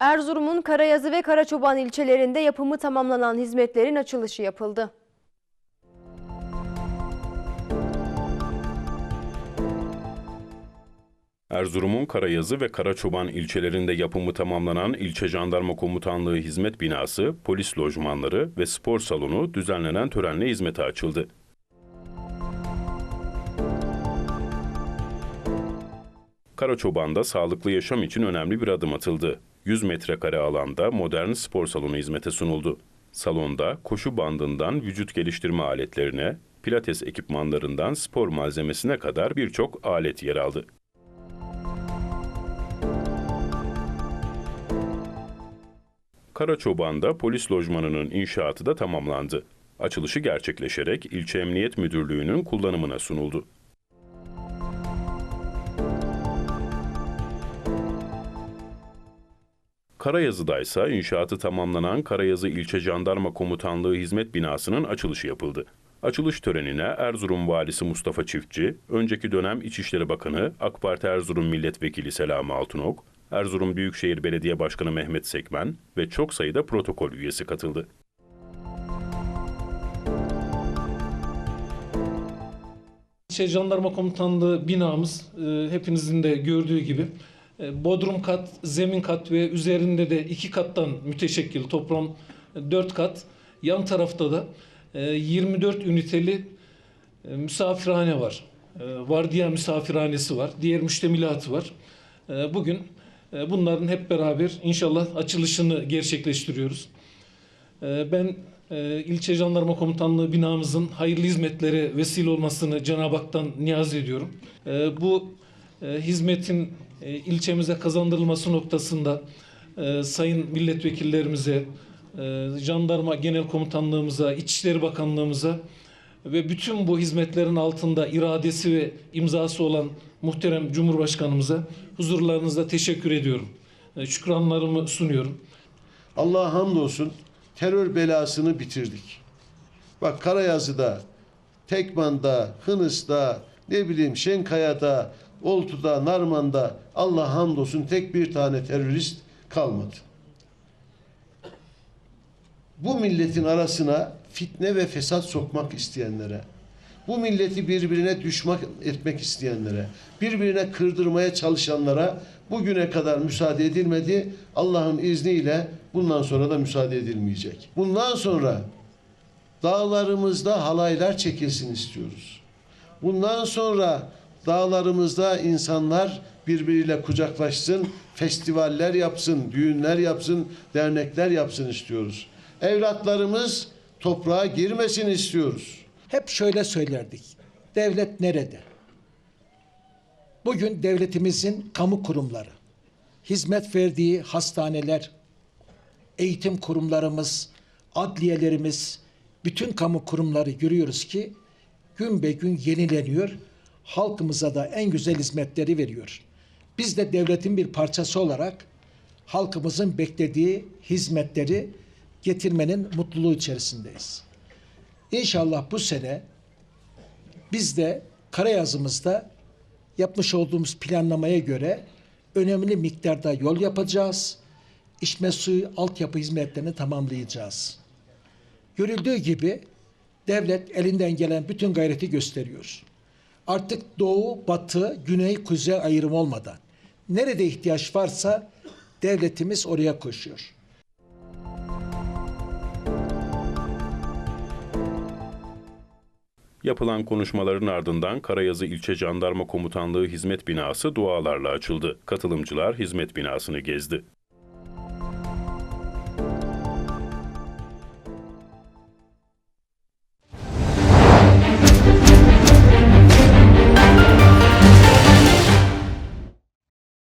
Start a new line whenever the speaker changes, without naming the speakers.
Erzurum'un Karayazı ve Karaçoban ilçelerinde yapımı tamamlanan hizmetlerin açılışı yapıldı.
Erzurum'un Karayazı ve Karaçoban ilçelerinde yapımı tamamlanan ilçe jandarma komutanlığı hizmet binası, polis lojmanları ve spor salonu düzenlenen törenle hizmete açıldı. Karaçoban'da sağlıklı yaşam için önemli bir adım atıldı. 100 metrekare alanda modern spor salonu hizmete sunuldu. Salonda koşu bandından vücut geliştirme aletlerine, pilates ekipmanlarından spor malzemesine kadar birçok alet yer aldı. Karaçoban'da polis lojmanının inşaatı da tamamlandı. Açılışı gerçekleşerek ilçe emniyet müdürlüğünün kullanımına sunuldu. Karayazı'da ise inşaatı tamamlanan Karayazı İlçe Jandarma Komutanlığı Hizmet Binası'nın açılışı yapıldı. Açılış törenine Erzurum Valisi Mustafa Çiftçi, önceki dönem İçişleri Bakanı, AK Parti Erzurum Milletvekili Selami Altunok, Erzurum Büyükşehir Belediye Başkanı Mehmet Sekmen ve çok sayıda protokol üyesi katıldı.
İlçe Jandarma Komutanlığı binamız e, hepinizin de gördüğü gibi bodrum kat, zemin kat ve üzerinde de iki kattan müteşekkil toplam dört kat. Yan tarafta da e, 24 üniteli e, misafirhane var. E, vardiya misafirhanesi var. Diğer müştemilatı var. E, bugün e, bunların hep beraber inşallah açılışını gerçekleştiriyoruz. Ben e, ilçe jandarma komutanlığı binamızın hayırlı hizmetlere vesile olmasını Cenab-ı Hak'tan niyaz ediyorum. Bu e, hizmetin e, ilçemize kazandırılması noktasında e, sayın milletvekillerimize, e, jandarma genel komutanlığımıza, İçişleri Bakanlığımıza ve bütün bu hizmetlerin altında iradesi ve imzası olan muhterem Cumhurbaşkanımıza huzurlarınızda teşekkür ediyorum. E, Şükranlarımı sunuyorum.
Allah'a hamdolsun terör belasını bitirdik. Bak Karayazı'da, Tekman'da, Hınıs'ta, ne bileyim Şenkaya'da, Oltu'da, Narman'da Allah hamdolsun tek bir tane terörist kalmadı. Bu milletin arasına fitne ve fesat sokmak isteyenlere, bu milleti birbirine düşman etmek isteyenlere, birbirine kırdırmaya çalışanlara bugüne kadar müsaade edilmedi. Allah'ın izniyle bundan sonra da müsaade edilmeyecek. Bundan sonra dağlarımızda halaylar çekilsin istiyoruz. Bundan sonra dağlarımızda insanlar birbiriyle kucaklaşsın, festivaller yapsın, düğünler yapsın, dernekler yapsın istiyoruz. Evlatlarımız toprağa girmesin istiyoruz.
Hep şöyle söylerdik. Devlet nerede? Bugün devletimizin kamu kurumları, hizmet verdiği hastaneler, eğitim kurumlarımız, adliyelerimiz, bütün kamu kurumları görüyoruz ki gün be gün yenileniyor. Halkımıza da en güzel hizmetleri veriyor. Biz de devletin bir parçası olarak halkımızın beklediği hizmetleri getirmenin mutluluğu içerisindeyiz. İnşallah bu sene biz de Karayazımızda yapmış olduğumuz planlamaya göre önemli miktarda yol yapacağız. İçme suyu altyapı hizmetlerini tamamlayacağız. Görüldüğü gibi devlet elinden gelen bütün gayreti gösteriyor. Artık doğu, batı, güney, kuzey ayrım olmadan nerede ihtiyaç varsa devletimiz oraya koşuyor.
Yapılan konuşmaların ardından Karayazı İlçe Jandarma Komutanlığı Hizmet Binası dualarla açıldı. Katılımcılar hizmet binasını gezdi.